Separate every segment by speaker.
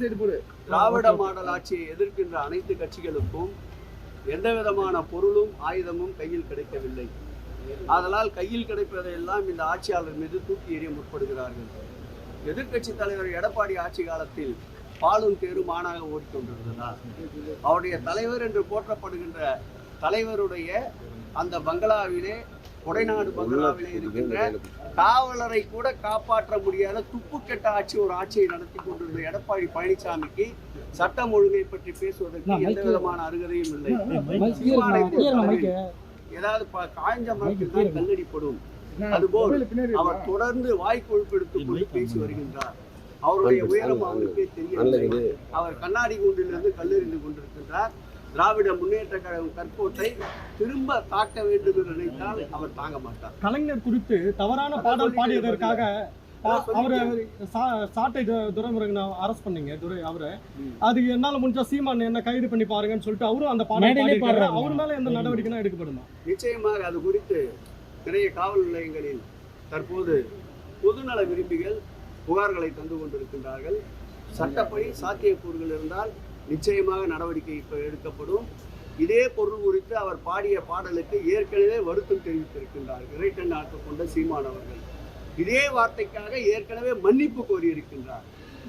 Speaker 1: திராவிட model ஆட்சியை எதிர்க்கின்ற அனைத்து கட்சிகளுக்கும் எந்த விதமான பொருளும் ஆயுதமும் கையில் கிடைக்கவில்லை. ஆதலால் கையில் கிடைப்பதையெல்லாம் இந்த ஆட்சியாளர் மீது தூக்கி எறிய முற்படுகிறார்கள். எதிர்க்கட்சி தலைவர் எடப்பாடி ஆட்சி காலத்தில் பாலும் தேரும் மானாக ஓடிக்கொண்டிருந்ததா? அவருடைய தலைவர் என்று போற்றப்படுகின்ற தலைவருடைய அந்த பங்களாவிலே கொடைநாடு பங்களாவிலே இருக்கின்ற காவலரை கூட காப்பாற்ற முடியாத துப்பு கெட்ட ஆட்சி ஒரு ஆட்சியை நடத்தி கொண்டிருந்த எடப்பாடி பழனிசாமிக்கு சட்டம் ஒழுங்கை பற்றி பேசுவதற்கு எந்த விதமான அருகதையும் இல்லை. ஏதாவது காய்ஞ்ச மரத்தில் தான் கல்லடிப்படும். அதுபோல் அவர் தொடர்ந்து வாய் கொழுப்பெடுத்துக் கொண்டு பேசி வருகின்றார். அவருடைய உயரம் அவருக்கே தெரியவில்லை அவர் கண்ணாடி கூண்டிலிருந்து கல்லெறிந்து கொண்டிருக்கின்றார். திராவிட முன்னேற்ற கழகம் கற்போட்டை திரும்ப தாக்க வேண்டும் என்று நினைத்தால் அவர் தாங்க மாட்டார்.
Speaker 2: கலைஞர் குறித்து தவறான பாடல் பாடியதற்காக அவரை சாட்டை துரைமுருகனை அரெஸ்ட் பண்ணீங்க துரை அவரை. அதுக்கு என்னால முடிஞ்சா சீமான் என்ன கைது பண்ணி பாருங்கன்னு சொல்லிட்டு அவரும் அந்த பாடல். அவர் மேல எந்த நடவடிக்கைனா எடுக்கப்படுமா?
Speaker 1: நிச்சயமாக அது குறித்து நிறைய காவல் நிலையங்களில் தற்போது பொதுநல விரும்பிகள் புகார்களை தந்து கொண்டிருக்கின்றார்கள். சட்டப்படி சாத்தியக்கூறுகள் இருந்தால் நிச்சயமாக நடவடிக்கை இப்போ எடுக்கப்படும். இதே பொருள் குறித்து அவர் பாடிய பாடலுக்கு ஏற்கனவே வருத்தம் தெரிவித்திருக்கின்றார். இறைட்டன் ஆட்டம் கொண்ட சீமான் அவர்கள். இதே வார்த்தைக்காக ஏற்கனவே மன்னிப்பு கோரியிருக்கின்றார்.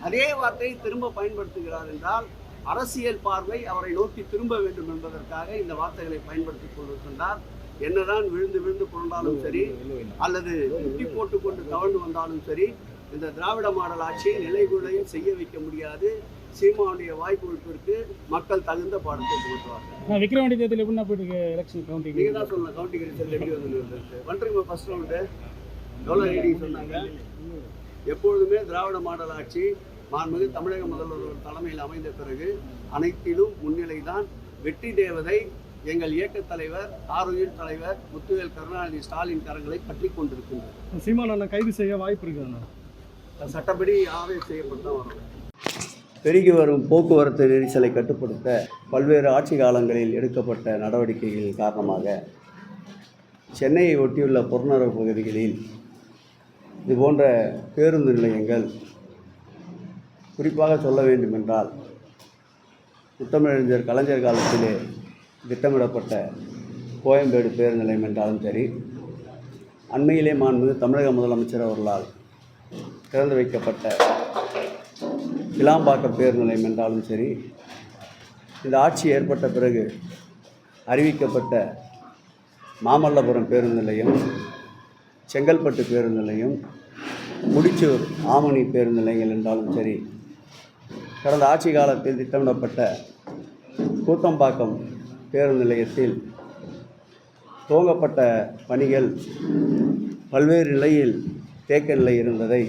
Speaker 1: அதே வார்த்தையை திரும்ப பயன்படுத்துகிறார் என்றால் அரசியல் பார்வை அவரை நோக்கி திரும்ப வேண்டும் என்பதற்காக இந்த வார்த்தைகளை பயன்படுத்திக் கொண்டிருக்கின்றார். என்னதான் விழுந்து விழுந்து புரண்டாலும் சரி அல்லது முட்டி போட்டு கொண்டு வந்தாலும் சரி இந்த திராவிட மாடல் ஆட்சியை நிலைகுலையும் செய்ய வைக்க முடியாது. சீமானுடைய வாய்ப்புகளுக்கு மக்கள் தகுந்த பாடத்தை
Speaker 3: நான் விக்ரவாண்டி தேர்தல் எப்படின்னா போயிட்டு எலெக்ஷன் கவுண்டிங்
Speaker 1: நீங்க தான் சொல்லலாம் கவுண்டிங் ரிசல்ட் எப்படி வந்து வந்துருங்க ஃபர்ஸ்ட் ரவுண்டு எவ்வளோ ரீடிங் சொன்னாங்க. எப்பொழுதுமே திராவிட மாடல் ஆட்சி மாண்புமிகு தமிழக முதல்வர் தலைமையில் அமைந்த பிறகு அனைத்திலும் முன்னிலை தான் வெற்றி தேவதை எங்கள் இயக்கத் தலைவர் ஆரோக்கிய தலைவர் முத்துவேல் கருணாநிதி ஸ்டாலின் கரங்களை பற்றி கொண்டிருக்கின்றார்.
Speaker 2: சீமான் அண்ணன் கைது செய்ய வாய்ப்பு இருக்குதுண்ணா?
Speaker 1: சட்டப்படி ஆவே செய்யப்பட்டு தான் வரும். பெருகி வரும் போக்குவரத்து நெரிசலை கட்டுப்படுத்த பல்வேறு ஆட்சி காலங்களில் எடுக்கப்பட்ட நடவடிக்கைகள் காரணமாக சென்னையை ஒட்டியுள்ள புறநகர் பகுதிகளில் இதுபோன்ற பேருந்து நிலையங்கள் குறிப்பாக சொல்ல வேண்டுமென்றால் முத்தமிழறிஞர் கலைஞர் காலத்திலே திட்டமிடப்பட்ட கோயம்பேடு பேருந்து நிலையம் என்றாலும் சரி அண்மையிலே மாண்பு தமிழக முதலமைச்சர் அவர்களால் திறந்து வைக்கப்பட்ட கிளாம்பாக்கம் பேருந்து நிலையம் என்றாலும் சரி இந்த ஆட்சி ஏற்பட்ட பிறகு அறிவிக்கப்பட்ட மாமல்லபுரம் பேருந்து நிலையம் செங்கல்பட்டு பேருந்து நிலையம் முடிச்சூர் ஆமணி பேருந்து நிலையங்கள் என்றாலும் சரி கடந்த ஆட்சி காலத்தில் திட்டமிடப்பட்ட கூத்தம்பாக்கம் பேருந்து நிலையத்தில் துவங்கப்பட்ட பணிகள் பல்வேறு நிலையில் தேக்க நிலை இருந்ததை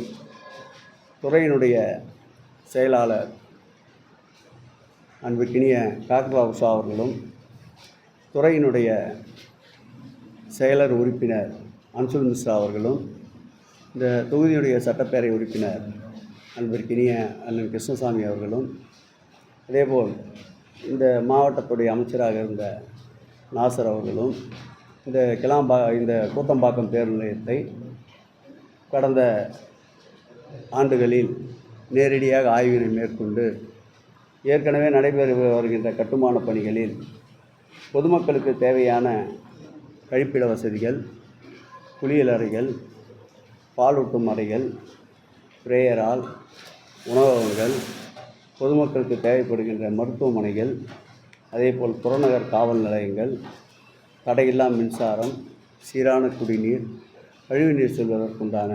Speaker 1: துறையினுடைய செயலாளர் அன்புக்கினிய டாக்டர் உஷா அவர்களும் துறையினுடைய செயலர் உறுப்பினர் அன்சுல் மிஸ்ரா அவர்களும் இந்த தொகுதியுடைய சட்டப்பேரவை உறுப்பினர் அன்பிற்கினிய அண்ணன் கிருஷ்ணசாமி அவர்களும் அதேபோல் இந்த மாவட்டத்துடைய அமைச்சராக இருந்த நாசர் அவர்களும் இந்த கிளாம்பா இந்த கூத்தம்பாக்கம் பேருந்து நிலையத்தை கடந்த ஆண்டுகளில் நேரடியாக ஆய்வினை மேற்கொண்டு ஏற்கனவே நடைபெறு வருகின்ற கட்டுமான பணிகளில் பொதுமக்களுக்கு தேவையான கழிப்பிட வசதிகள் குளியல் அறைகள் பாலூட்டும் அறைகள் பிரேயரால் உணவகங்கள் பொதுமக்களுக்கு தேவைப்படுகின்ற மருத்துவமனைகள் அதேபோல் புறநகர் காவல் நிலையங்கள் தடையில்லா மின்சாரம் சீரான குடிநீர் கழிவுநீர் செல்வதற்குண்டான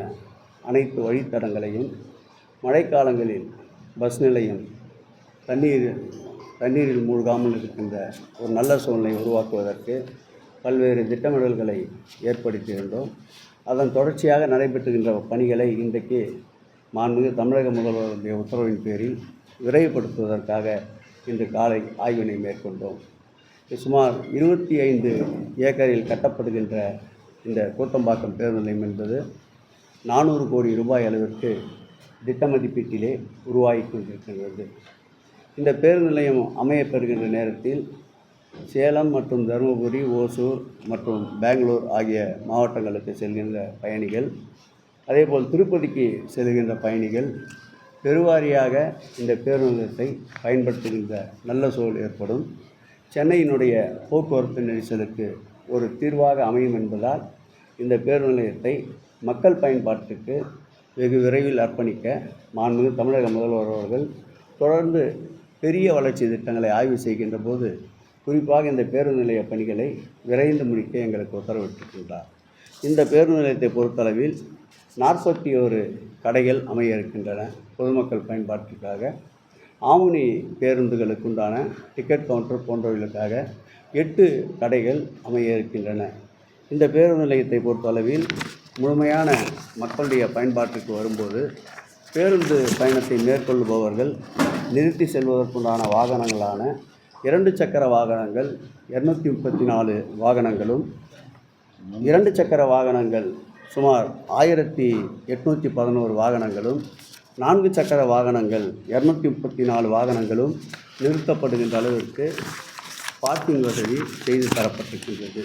Speaker 1: அனைத்து வழித்தடங்களையும் மழைக்காலங்களில் பஸ் நிலையம் தண்ணீர் தண்ணீரில் மூழ்காமல் இருக்கின்ற ஒரு நல்ல சூழ்நிலை உருவாக்குவதற்கு பல்வேறு திட்டமிடல்களை ஏற்படுத்தியிருந்தோம். அதன் தொடர்ச்சியாக நடைபெற்றுகின்ற பணிகளை இன்றைக்கு மாண்புமிகு தமிழக முதல்வருடைய உத்தரவின் பேரில் விரைவுபடுத்துவதற்காக இன்று காலை ஆய்வினை மேற்கொண்டோம். சுமார் இருபத்தி ஐந்து ஏக்கரில் கட்டப்படுகின்ற இந்த கூத்தம்பாக்கம் பேருந்து நிலையம் என்பது நானூறு கோடி ரூபாய் அளவிற்கு திட்ட மதிப்பீட்டிலே உருவாகி கொண்டிருக்கின்றது இந்த பேருந்து நிலையம் அமையப்பெறுகின்ற நேரத்தில் சேலம் மற்றும் தருமபுரி ஓசூர் மற்றும் பெங்களூர் ஆகிய மாவட்டங்களுக்கு செல்கின்ற பயணிகள் அதேபோல் திருப்பதிக்கு செல்கின்ற பயணிகள் பெருவாரியாக இந்த பேருந்து நிலையத்தை பயன்படுத்துகின்ற நல்ல சூழல் ஏற்படும். சென்னையினுடைய போக்குவரத்து நெரிசலுக்கு ஒரு தீர்வாக அமையும் என்பதால் இந்த பேருந்து நிலையத்தை மக்கள் பயன்பாட்டுக்கு வெகு விரைவில் அர்ப்பணிக்க மாண்புமிகு தமிழக முதல்வர் அவர்கள் தொடர்ந்து பெரிய வளர்ச்சி திட்டங்களை ஆய்வு செய்கின்ற போது குறிப்பாக இந்த பேருந்து நிலைய பணிகளை விரைந்து முடிக்க எங்களுக்கு உத்தரவிட்டிருக்கின்றார். இந்த பேருந்து நிலையத்தை பொறுத்தளவில் நாற்பத்தி ஒரு கடைகள் அமைய இருக்கின்றன பொதுமக்கள் பயன்பாட்டிற்காக. ஆமுனி பேருந்துகளுக்கு உண்டான டிக்கெட் கவுண்டர் போன்றவைகளுக்காக எட்டு கடைகள் அமைய இருக்கின்றன இந்த பேருந்து நிலையத்தை பொறுத்தளவில் முழுமையான மக்களுடைய பயன்பாட்டிற்கு வரும்போது பேருந்து பயணத்தை மேற்கொள்பவர்கள் நிறுத்தி செல்வதற்குண்டான வாகனங்களான இரண்டு சக்கர வாகனங்கள் இரநூத்தி முப்பத்தி நாலு வாகனங்களும் இரண்டு சக்கர வாகனங்கள் சுமார் ஆயிரத்தி எட்நூற்றி பதினோரு வாகனங்களும் நான்கு சக்கர வாகனங்கள் இரநூத்தி முப்பத்தி நாலு வாகனங்களும் நிறுத்தப்படுகின்ற அளவிற்கு பார்க்கிங் வசதி செய்து தரப்பட்டிருக்கின்றது.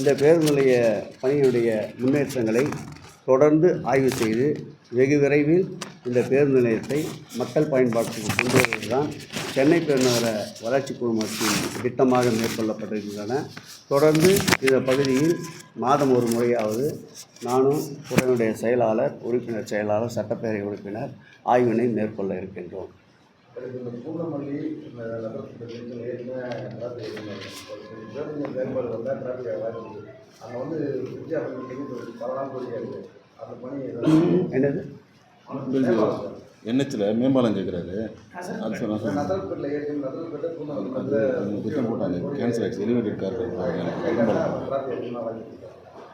Speaker 1: இந்த பேருந்து நிலைய பணியினுடைய முன்னேற்றங்களை தொடர்ந்து ஆய்வு செய்து வெகு விரைவில் இந்த பேருந்து நிலையத்தை மக்கள் பயன்பாட்டுக்கு கொண்டு வருவதுதான் சென்னை பெருநகர வளர்ச்சி குழுமத்தின் திட்டமாக மேற்கொள்ளப்பட்டிருக்கின்றன. தொடர்ந்து இந்த பகுதியில் மாதம் ஒரு முறையாவது நானும் துறையினுடைய செயலாளர் உறுப்பினர் செயலாளர் சட்டப்பேரவை உறுப்பினர் ஆய்வினை மேற்கொள்ள இருக்கின்றோம்.
Speaker 4: இந்த பூந்தமல்லி இந்த நகரத்தில் ஏற்கனவே அதாவது பேருந்து செயல்பாடு வந்தால் டிராஃபிக் அங்கே வந்து விஜய் அவர்களுக்கு பல நாள் கோரிக்கையாக இருக்குது அந்த பணி
Speaker 1: என்னது?
Speaker 5: என்ஹெச்சில் மேம்பாலம் கேட்குறாரு அது சொன்ன சொன்னேன்
Speaker 4: நகரப்பேட்டில் ஏற்கனவே நகரப்பேட்டை பூந்தமல்லி
Speaker 5: அது அந்த திட்டம் போட்டாங்க. கேன்சல் ஆச்சு எலிவேட்டட் கார்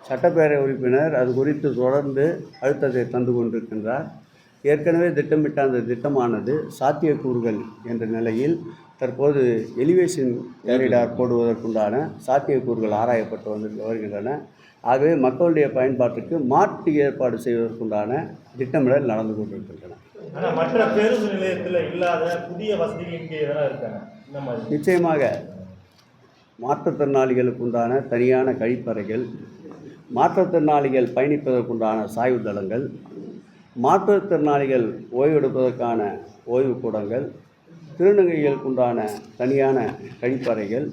Speaker 1: சட்டப்பேரவை உறுப்பினர் அது குறித்து தொடர்ந்து அழுத்தத்தை தந்து கொண்டிருக்கின்றார். ஏற்கனவே திட்டமிட்ட அந்த திட்டமானது சாத்தியக்கூறுகள் என்ற நிலையில் தற்போது எலிவேஷன் கேரிடார் போடுவதற்குண்டான சாத்தியக்கூறுகள் ஆராயப்பட்டு வந்து வருகின்றன. ஆகவே மக்களுடைய பயன்பாட்டுக்கு மாற்று ஏற்பாடு செய்வதற்குண்டான திட்டமிடல் நடந்து கொண்டிருக்கின்றன.
Speaker 6: மற்ற பேருந்து நிலையத்துல இல்லாத புதிய வசதிகள் இங்கே இருக்காங்க
Speaker 1: நிச்சயமாக மாற்றுத்திறனாளிகளுக்கு உண்டான தனியான கழிப்பறைகள் மாற்றுத்திறனாளிகள் பயணிப்பதற்குண்டான சாய்வு தளங்கள் மாற்றுத்திறனாளிகள் ஓய்வெடுப்பதற்கான ஓய்வு கூடங்கள் திருநங்கைகளுக்கு உண்டான தனியான கழிப்பறைகள்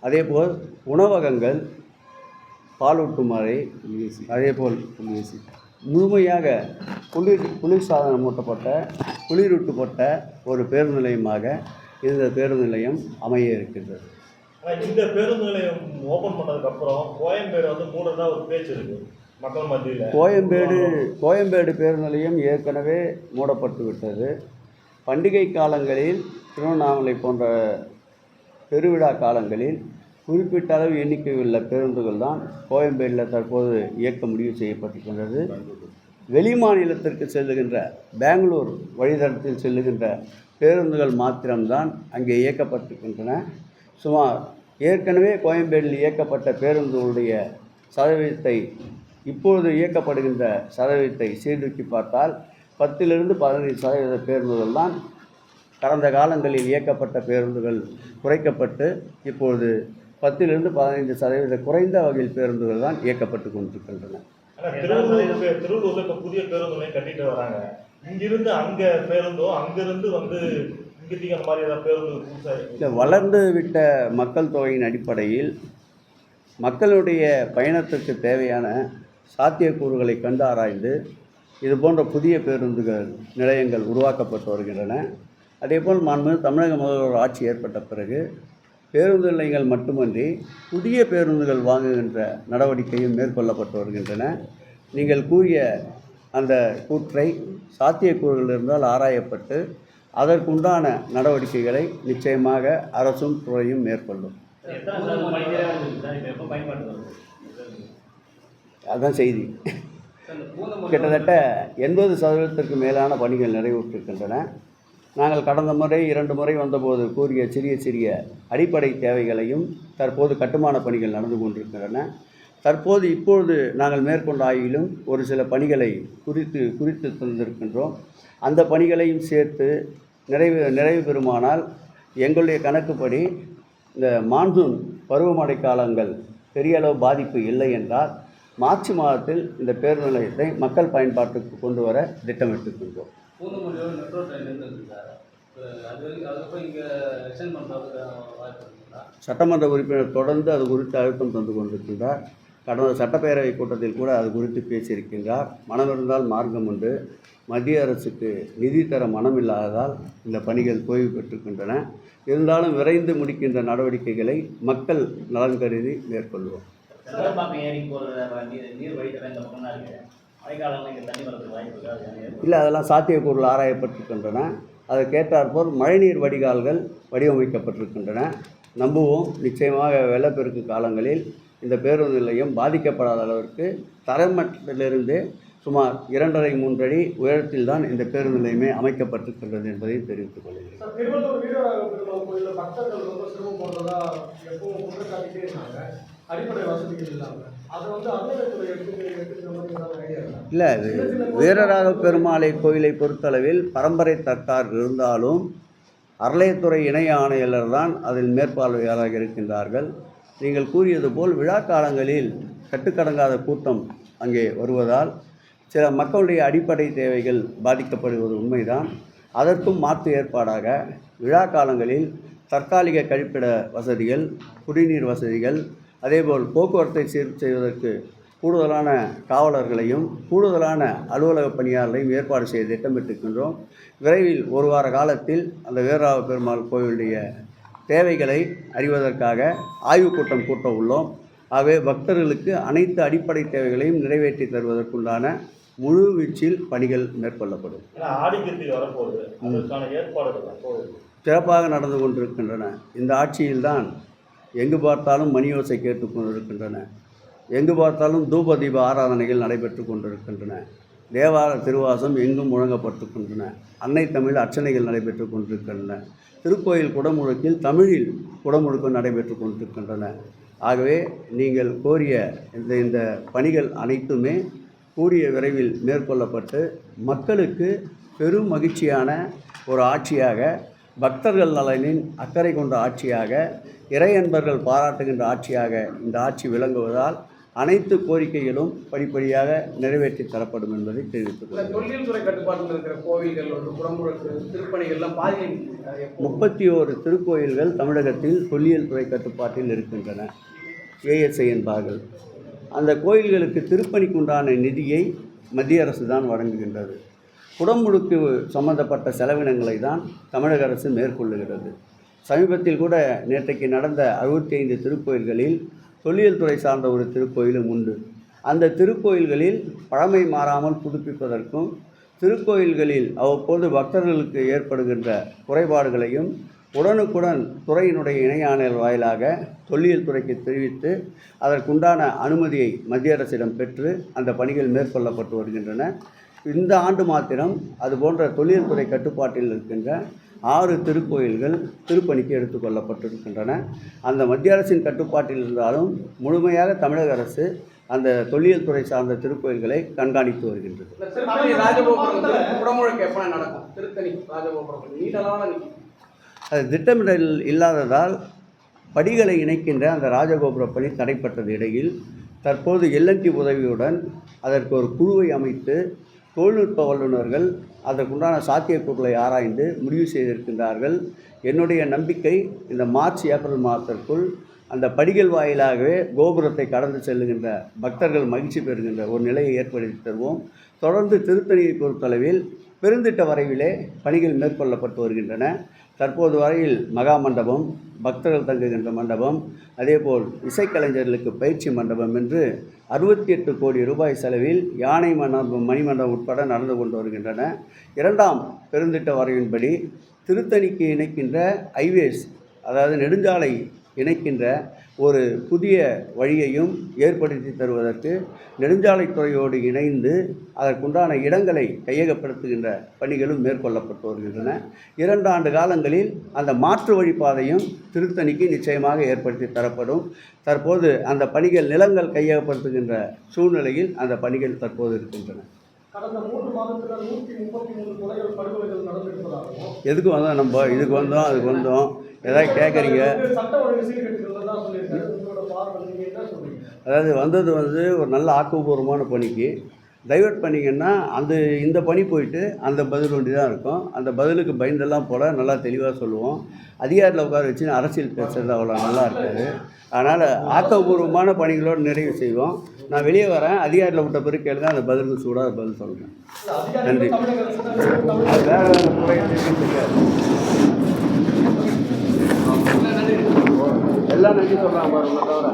Speaker 1: அதேபோல் உணவகங்கள் பாலூட்டும் அறை அதேபோல் முழுமையாக குளிர் குளிர்சாதனம் மூட்டப்பட்ட குளிரூட்டப்பட்ட ஒரு பேருந்து நிலையமாக இந்த பேருந்து நிலையம் அமைய இருக்கின்றது.
Speaker 6: இந்த பேருந்து நிலையம் ஓப்பன் பண்ணதுக்கப்புறம் கோயம்பேடு வந்து மூடுறதா ஒரு பேச்சு இருக்குது
Speaker 1: கோயம்பேடு கோயம்பேடு பேருந்து நிலையம் ஏற்கனவே மூடப்பட்டு விட்டது. பண்டிகை காலங்களில் திருவண்ணாமலை போன்ற பெருவிழா காலங்களில் குறிப்பிட்ட அளவு எண்ணிக்கை உள்ள பேருந்துகள் தான் கோயம்பேடில் தற்போது இயக்க முடிவு செய்யப்பட்டிருக்கின்றது. வெளி மாநிலத்திற்கு செல்லுகின்ற பெங்களூர் வழித்தடத்தில் செல்லுகின்ற பேருந்துகள் மாத்திரம்தான் அங்கே இயக்கப்பட்டிருக்கின்றன. சுமார் ஏற்கனவே கோயம்பேடில் இயக்கப்பட்ட பேருந்துகளுடைய சதவீதத்தை இப்பொழுது இயக்கப்படுகின்ற சதவீதத்தை சீர்தூக்கி பார்த்தால் பத்திலிருந்து பதினைந்து சதவீத பேருந்துகள் தான் கடந்த காலங்களில் இயக்கப்பட்ட பேருந்துகள் குறைக்கப்பட்டு இப்பொழுது பத்திலிருந்து பதினைந்து சதவீத குறைந்த வகையில் பேருந்துகள் தான் இயக்கப்பட்டு கொண்டிருக்கின்றன.
Speaker 6: திருவள்ளூர்ல இப்ப புதிய பேருந்து நிலையம் கட்டிட்டு வராங்க. இங்கிருந்து அங்க பேருந்தும் அங்கிருந்து வந்து
Speaker 1: இந்த வளர்ந்து விட்ட மக்கள் தொகையின் அடிப்படையில் மக்களுடைய பயணத்திற்கு தேவையான சாத்தியக்கூறுகளை கண்டு ஆராய்ந்து இது போன்ற புதிய பேருந்துகள் நிலையங்கள் உருவாக்கப்பட்டு வருகின்றன. அதேபோல் மாண்பு தமிழக முதல்வர் ஆட்சி ஏற்பட்ட பிறகு பேருந்து நிலையங்கள் மட்டுமன்றி புதிய பேருந்துகள் வாங்குகின்ற நடவடிக்கையும் மேற்கொள்ளப்பட்டு வருகின்றன. நீங்கள் கூறிய அந்த கூற்றை சாத்தியக்கூறுகள் இருந்தால் ஆராயப்பட்டு அதற்குண்டான நடவடிக்கைகளை நிச்சயமாக அரசும் துறையும் மேற்கொள்ளும். அதுதான் செய்தி. கிட்டத்தட்ட எண்பது சதவீதத்திற்கு மேலான பணிகள் நிறைவுற்றிருக்கின்றன. நாங்கள் கடந்த முறை இரண்டு முறை வந்தபோது கூறிய சிறிய சிறிய அடிப்படை தேவைகளையும் தற்போது கட்டுமான பணிகள் நடந்து கொண்டிருக்கின்றன. தற்போது இப்பொழுது நாங்கள் மேற்கொண்ட ஆய்விலும் ஒரு சில பணிகளை குறித்து குறித்து தந்திருக்கின்றோம். அந்த பணிகளையும் சேர்த்து நிறைவு நிறைவு பெறுமானால் எங்களுடைய கணக்குப்படி இந்த மான்சூன் பருவமழை காலங்கள் பெரிய அளவு பாதிப்பு இல்லை என்றால் மார்ச் மாதத்தில் இந்த பேருந்து நிலையத்தை மக்கள் பயன்பாட்டுக்கு கொண்டு வர திட்டமிட்டிருக்கின்றோம். சட்டமன்ற உறுப்பினர் தொடர்ந்து அது குறித்து அழுத்தம் தந்து கொண்டிருக்கின்றார். கடந்த சட்டப்பேரவை கூட்டத்தில் கூட அது குறித்து பேசியிருக்கின்றார். மனம் இருந்தால் மார்க்கம் உண்டு. மத்திய அரசுக்கு நிதி தர மனம் இல்லாததால் இந்த பணிகள் தொய்வு பெற்றிருக்கின்றன. இருந்தாலும் விரைந்து முடிக்கின்ற நடவடிக்கைகளை மக்கள் நலன் கருதி மேற்கொள்வோம்.
Speaker 7: செங்கல்பாக்கம் ஏரி போகிற நீர் நீர் வழித்தடம் இந்த பக்கம் தான் இருக்குது மழைக்காலங்களில் இங்கே தண்ணி வரதுக்கு வாய்ப்பு இருக்காது
Speaker 1: இல்லை அதெல்லாம் சாத்தியக்கூறுகள் ஆராயப்பட்டிருக்கின்றன. அதற்கேற்றாற்போல் மழைநீர் வடிகால்கள் வடிவமைக்கப்பட்டிருக்கின்றன. நம்புவோம் நிச்சயமாக வெள்ளப்பெருக்கு காலங்களில் இந்த பேருந்து நிலையம் பாதிக்கப்படாத அளவிற்கு தரமட்டத்திலிருந்து சுமார் இரண்டரை மூன்றடி உயரத்தில் தான் இந்த பேருந்து நிலையமே அமைக்கப்பட்டிருக்கின்றது என்பதை தெரிவித்துக் கொள்கிறேன்.
Speaker 2: அடிப்படை வசதிகள் இல்லாமல்
Speaker 1: இல்லை வீரராக பெருமாளை கோயிலை பொறுத்தளவில் பரம்பரை தற்கார் இருந்தாலும் அறளையத்துறை இணை ஆணையாளர் தான் அதில் மேற்பார்வையாளராக இருக்கின்றார்கள். நீங்கள் கூறியது போல் விழா காலங்களில் கட்டுக்கடங்காத கூட்டம் அங்கே வருவதால் சில மக்களுடைய அடிப்படை தேவைகள் பாதிக்கப்படுவது உண்மைதான். அதற்கும் மாற்று ஏற்பாடாக விழா காலங்களில் தற்காலிக கழிப்பிட வசதிகள் குடிநீர் வசதிகள் அதேபோல் போக்குவரத்தை சீர் செய்வதற்கு கூடுதலான காவலர்களையும் கூடுதலான அலுவலக பணியாளர்களையும் ஏற்பாடு செய்ய திட்டமிட்டிருக்கின்றோம். விரைவில் ஒரு வார காலத்தில் அந்த வீரராவ பெருமாள் கோவிலுடைய தேவைகளை அறிவதற்காக ஆய்வுக் கூட்டம் கூட்ட உள்ளோம். ஆகவே பக்தர்களுக்கு அனைத்து அடிப்படை தேவைகளையும் நிறைவேற்றி தருவதற்குண்டான முழு வீச்சில் பணிகள் மேற்கொள்ளப்படும். சிறப்பாக நடந்து கொண்டிருக்கின்றன. இந்த ஆட்சியில்தான் எங்கு பார்த்தாலும் மணியோசை கேட்டுக்கொண்டிருக்கின்றன எங்கு பார்த்தாலும் தூப தீப ஆராதனைகள் நடைபெற்று கொண்டிருக்கின்றன. தேவார திருவாசம் எங்கும் முழங்கப்பட்டு கொண்டன. அன்னை தமிழ் அர்ச்சனைகள் நடைபெற்று கொண்டிருக்கின்றன. திருக்கோயில் குடமுழுக்கில் தமிழில் குடமுழுக்கம் நடைபெற்று கொண்டிருக்கின்றன. ஆகவே நீங்கள் கோரிய இந்த இந்த பணிகள் அனைத்துமே கூடிய விரைவில் மேற்கொள்ளப்பட்டு மக்களுக்கு பெரும் மகிழ்ச்சியான ஒரு ஆட்சியாக பக்தர்கள் நலனின் அக்கறை கொண்ட ஆட்சியாக இறையன்பர்கள் பாராட்டுகின்ற ஆட்சியாக இந்த ஆட்சி விளங்குவதால் அனைத்து கோரிக்கைகளும் படிப்படியாக நிறைவேற்றி தரப்படும் என்பதை தெரிவித்துக்
Speaker 8: இந்த
Speaker 1: கொள்கிறேன்.
Speaker 8: தொல்லியல் துறை கட்டுப்பாட்டில் இருக்கிற கோவில்கள் திருப்பணிகள்லாம் பாதி
Speaker 1: முப்பத்தி ஓரு திருக்கோயில்கள் தமிழகத்தில் தொல்லியல் துறை கட்டுப்பாட்டில் இருக்கின்றன ஏஎஸ்ஐ என்பார்கள். அந்த கோயில்களுக்கு திருப்பணிக்குண்டான நிதியை மத்திய அரசு தான் வழங்குகின்றது. குடமுழுக்கு சம்பந்தப்பட்ட செலவினங்களை தான் தமிழக அரசு மேற்கொள்ளுகிறது. சமீபத்தில் கூட நேற்றைக்கு நடந்த அறுபத்தி ஐந்து திருக்கோயில்களில் தொல்லியல் துறை சார்ந்த ஒரு திருக்கோயிலும் உண்டு. அந்த திருக்கோயில்களில் பழமை மாறாமல் புதுப்பிப்பதற்கும் திருக்கோயில்களில் அவ்வப்போது பக்தர்களுக்கு ஏற்படுகின்ற குறைபாடுகளையும் உடனுக்குடன் துறையினுடைய இணை வாயிலாக தொல்லியல் துறைக்கு தெரிவித்து அதற்குண்டான அனுமதியை மத்திய அரசிடம் பெற்று அந்த பணிகள் மேற்கொள்ளப்பட்டு வருகின்றன. இந்த ஆண்டு மாத்திரம் அதுபோன்ற தொழில்துறை கட்டுப்பாட்டில் இருக்கின்ற ஆறு திருக்கோயில்கள் திருப்பணிக்கு எடுத்துக்கொள்ளப்பட்டிருக்கின்றன அந்த மத்திய அரசின் கட்டுப்பாட்டில் இருந்தாலும் முழுமையாக தமிழக அரசு அந்த தொல்லியல் துறை சார்ந்த திருக்கோயில்களை கண்காணித்து வருகின்றது. அது திட்டமிடல் இல்லாததால் படிகளை இணைக்கின்ற அந்த ராஜகோபுர பணி தடைப்பட்டது இடையில் தற்போது எல்என்டி உதவியுடன் அதற்கு ஒரு குழுவை அமைத்து தொழில்நுட்ப வல்லுநர்கள் அதற்குண்டான சாத்தியக்கூறுகளை ஆராய்ந்து முடிவு செய்திருக்கின்றார்கள். என்னுடைய நம்பிக்கை இந்த மார்ச் ஏப்ரல் மாதத்திற்குள் அந்த படிகள் வாயிலாகவே கோபுரத்தை கடந்து செல்லுகின்ற பக்தர்கள் மகிழ்ச்சி பெறுகின்ற ஒரு நிலையை ஏற்படுத்தி தருவோம். தொடர்ந்து திருத்தணியை பொறுத்தளவில் பெருந்திட்ட வரைவிலே பணிகள் மேற்கொள்ளப்பட்டு வருகின்றன. தற்போது வரையில் மகா மண்டபம் பக்தர்கள் தங்குகின்ற மண்டபம் அதேபோல் இசைக்கலைஞர்களுக்கு பயிற்சி மண்டபம் என்று அறுபத்தி எட்டு கோடி ரூபாய் செலவில் யானை மண்டபம் மணிமண்டபம் உட்பட நடந்து கொண்டு வருகின்றன. இரண்டாம் பெருந்திட்ட வரைவின்படி திருத்தணிக்கு இணைக்கின்ற ஹைவேஸ் அதாவது நெடுஞ்சாலை இணைக்கின்ற ஒரு புதிய வழியையும் ஏற்படுத்தி தருவதற்கு நெடுஞ்சாலைத்துறையோடு இணைந்து அதற்குண்டான இடங்களை கையகப்படுத்துகின்ற பணிகளும் மேற்கொள்ளப்பட்டு வருகின்றன. இரண்டு ஆண்டு காலங்களில் அந்த மாற்று வழிப்பாதையும் திருத்தணிக்கு நிச்சயமாக ஏற்படுத்தி தரப்படும். தற்போது அந்த பணிகள் நிலங்கள் கையகப்படுத்துகின்ற சூழ்நிலையில் அந்த பணிகள் தற்போது இருக்கின்றன.
Speaker 2: கடந்த மூன்று மாதத்துல நூற்றி முப்பத்தி மூணு கொலைகள் படுகொலைகள் நடந்திருப்பதாகவும்
Speaker 1: எதுக்கு வந்தோம் நம்ம? இதுக்கு வந்தோம் அதுக்கு வந்தோம். ஏதாவது கேட்குறீங்க அதாவது வந்தது வந்து ஒரு நல்ல ஆக்கப்பூர்வமான பணிக்கு. டைவர்ட் பண்ணிங்கன்னா அந்த இந்த பணி போயிட்டு அந்த பதில் ஒண்டி தான் இருக்கும். அந்த பதிலுக்கு பயந்தெல்லாம் போல நல்லா தெளிவாக சொல்லுவோம். அதிகாரத்தில் உட்கார வச்சு அரசியல் பேசுறது அவ்வளோ நல்லா இருக்காது. அதனால் ஆக்கப்பூர்வமான பணிகளோடு நிறைவு செய்வோம். நான் வெளியே வரேன். அதிகாரியில் விட்ட பிறகு கேளுங்க. அந்த பதிலுக்கு சூடாக பதில் சொல்கிறேன் நன்றி. வேற எல்லாம் நன்றி சொல்கிறாங்க பாருங்க தவிர.